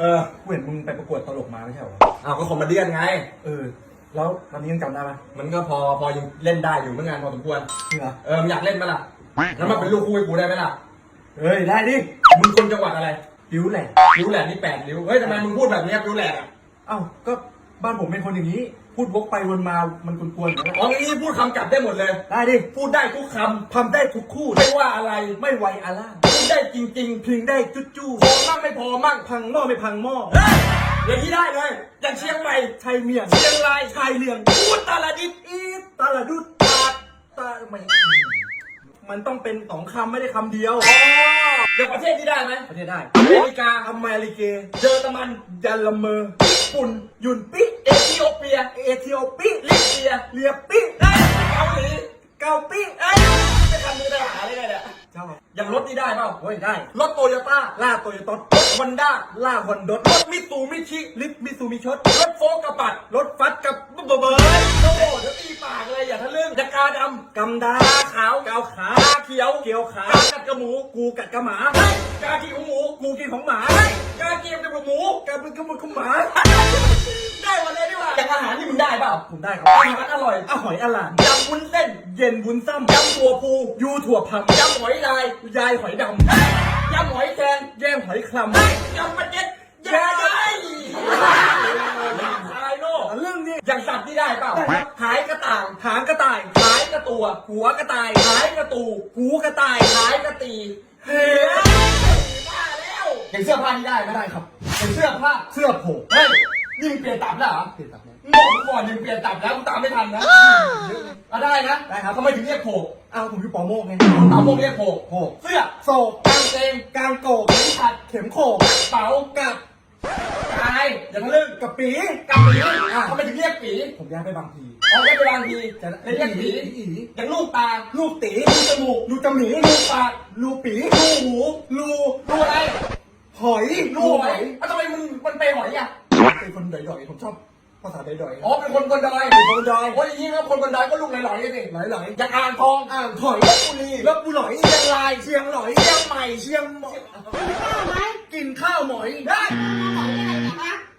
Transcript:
เออกูเห็นมึงไปประกวดตลกมาไม่ใช่เหรอเอาก็คอมเมดี้ไง เออ แล้วตอนนี้ยังจำได้ปะมันก็พอพอยังเล่นได้อยู่เหมื่อนกันพอสมควรจริงเหรอ เออมึงอยากเล่นไหมล่ะแล้วมาเป็นลูกคู่ให้กูได้ไหมล่ะ เฮ้ย ได้ดิมึงคนจังหวัดอะไรริ้วแหละ ริ้วแหลกนี่แปดริ้ว เฮ้ยทำไมมึงพูดแบบนี้ครับริ้วแหลกอะเอ้า ก็บ้านผมเป็นคนอย่างนี้ พูดวกไปวนมา มันกวนๆอย่างนี้อ๋อนี่พูดคำกลับได้หมดเลย ได้ดิ พูดได้ทุกคทำได้ทุกคู่ำไม่ว่าอะไร ไม่ไวอาล่าพูด ได้จริงเพียงได้จุดจู้ๆพอมั่งไม่พอมั่งพังหม้อไม่พังหม้อเฮ้ยอย่างนี้ได้เลย อย่างเชียงใหม่ชายเมียงเชียงรายชายเลียงพูดตาลาดิบอีตาละดุดตาตาไม่มันต้องเป็นสองคำไม่ได้คำเดียวอ๋ออย่างประเทศนี้ได้ไหมประเทศได้อเมริกาอเมริกาเยอรมันยันละเมอญี่ปุ่นยุนปิเอธิโอเปีย เอธิโอปิลิเบียเลียปิเอ้ยเกาหลีเกาปิเอ้ยไม่ทำมือทหารเลยเนี่ย เจ้าอย่างรถนี่ได้เปล่าโอ้ยได้ รถโตโยต้าล่าโตโยต้รถฮอนด้าล่าฮอนดดรถมิตซูมิชิลิฟมิซูมิชดรถโฟล์กระปัด รถฟัดกับเบอร์เบอร์โอ้โหเดี๋ยวตีปากเลยอย่าทะลึ่งจะกาดำกำดาตาขาวกาวขาตาเขียวเกี่ยวขากากัดกระหมูกูกัดกระหมาเฮ้ยกาขี้ของหมูกูกินของหมาเฮ้ยกาเกียมกับหมูกาเป็นขโมยของหมา ได้เปล่าผมได้ครับอาหารอร่อยอาหอยอลามยำวุ้นเส้น เย็นวุ้นซ้ำยำถั่วพูยูถั่วพัมยำหอยลายยายหอยดเฮ้ยยำหอยแครงำแย่งหอยคลำเฮ้ยยำปลาเจ็ดยาใหญ่อะไรโน่เรื่องนี้อย่างสัตว์ที่ได้เปล่าได้ครับขายกระต่างหางกระต่ายขายกระตัว หัวกระต่ายขายกระตูหูกระต่ายขายกระตีเฮ้ยบ้าแล้วอย่างเสื้อผ้านี่ได้ไหมไม่ได้ครับอย่างเสื้อผ้าเสื้อโผล่เฮ้ยนี่มึงเปลี่ยนตับแล้วเหรอเปลี่ยนตับแล้ว มึงบอกกูก่อนยังเปลี่ยนตับแล้วกูตามไม่ทันนะอะได้นะได้ครับ ทำไมถึงเรียกโผล่อ้าวผมอยู่ปอโมกไงตามพวกเรียกโผล่โผล่เสื้อโศกกางเกงกางโกกเข็มขัดเข็มโขกเป๋ากับกายอย่าทะลึ่งกับปีกับปีอะทำไมถึงเรียกปีผมย้ายไปบางพีอ๋อเรียกไปบางทีจะเลยเรียกปีอีอย่างลูกตาลูกตีลูกจมูกลูกจมีลูกปากลูกปีลูกหูลูลูกอะไรหอยลูกหอยอะทำไมมึงมันไปหอยอะเป็นคนดอยๆผมชอบ ภาษาดอยๆอ๋อเป็นคนบนดอยเป็นคนดอยโอ้ยอย่างนี้ครับคนบนดอยก็ลูกหลอยๆกันสิหลอยหลอยอย่างอ่างทองอ่างถอยลบบุรีลบบุหลอยเชียงรายเชียงหลอยเชียงใหม่เชียงหมอยกินข้าวหมอยได้ Yeah.